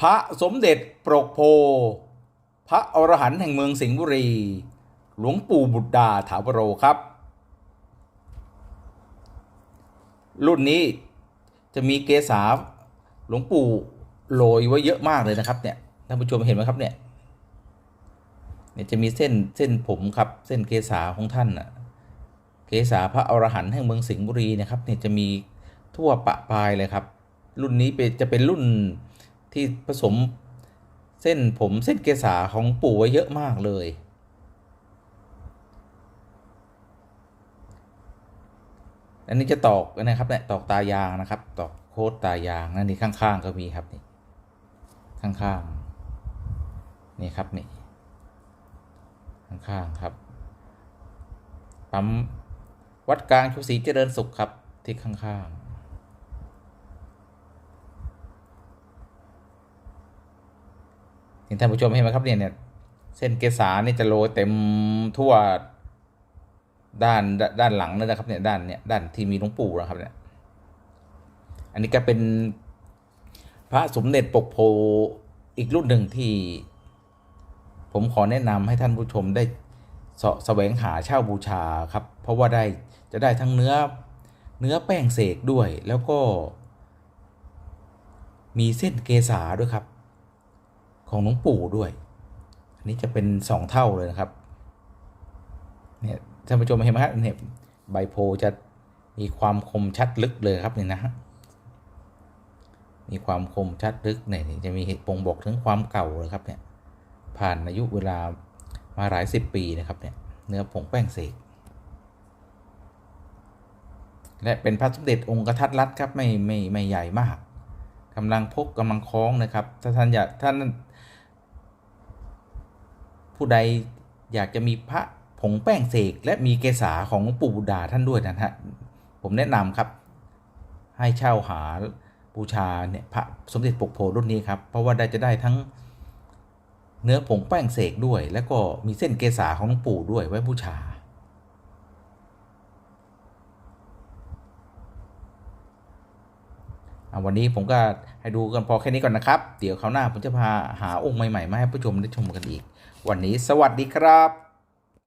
พระสมเด็จปรกโพ พระอรหันต์แห่งเมืองสิงห์บุรี หลวงปู่บุตรดาถาวโรครับ รุ่นนี้จะมีเกษาหลวงปู่โรยไว้เยอะมากเลยนะครับเนี่ยท่านผู้ชมเห็นไหมครับเนี่ยเนี่ยจะมีเส้นเส้นผมครับเส้นเกษาของท่านน่ะเกษาพระอรหันต์แห่งเมืองสิงห์บุรีนะครับเนี่ยจะมีทั่วปะปลายเลยครับ รุ่นนี้เป็นจะเป็นรุ่น ที่ผสมเส้นผมเส้นเกษาของปู่ไว้เยอะมากเลย อันนี้จะตอกนะครับเนี่ยตอกตายางนะครับ ตอกโค้ดตายางนั่นนี่ข้างๆก็มีครับนี่ข้างๆนี่ครับนี่ข้างๆครับปั๊มวัดกลางชูศรีเจริญสุขครับที่ข้างๆเห็ นท่านผู้ชมเห็นไหมครับเนี่ยเนี่ยเส้นเกษานี่จะโรยเต็มทั่วด้านด้านด้านหลังเลยนะครับเนี่ยด้านเนี่ยด้านที่มีหลวงปู่นะครับเนี่ยอันนี้ก็เป็นพระสมเด็จปกโพอีกรุ่นหนึ่งที่ผมขอแนะนำให้ท่านผู้ชมได้เสาะแสวงหาเช่าบูชาครับ เพราะว่าได้จะได้ทั้งเนื้อเนื้อแป้งเสกด้วย แล้วก็มีเส้นเกษาด้วยครับ ของหลวงปู่ด้วย อันนี้จะเป็นสองเท่าเลยนะครับ เนี่ยท่านผู้ชมเห็นไหมครับเนี่ยใบโพจะมีความคมชัดลึกเลยครับเนี่ยนะฮะมีความคมชัดลึกเนี่ยจะมีเหตุปงบอกถึงความเก่าเลยครับเนี่ยผ่านอายุเวลามาหลายสิบปีนะครับเนี่ยเนื้อผงแป้งเสกและเป็นพระสมเด็จองค์กระทัดรัดครับไม่ไม่ไม่ใหญ่มากกำลังพกกำลังคล้องนะครับ ถ้าท่านอยากท่าน ผู้ใดอยากจะมีพระผงแป้งเสก และมีเกษาของปู่บุดาท่านด้วยนะฮะผมแนะนำครับ ให้เช่าหาบูชาเนี่ยพระสมเด็จปกโพรุ่นนี้ครับ เพราะว่าได้จะได้ทั้งเนื้อผงแป้งเสกด้วย แล้วก็มีเส้นเกษาของหลวงปู่ด้วยไว้บูชา อะ วันนี้ผมก็ให้ดูกันพอแค่นี้ก่อนนะครับ เดี๋ยวคราวหน้าผมจะพาหาองค์ใหม่ๆมาให้ผู้ชมได้ชมกันอีก วันนี้สวัสดีครับ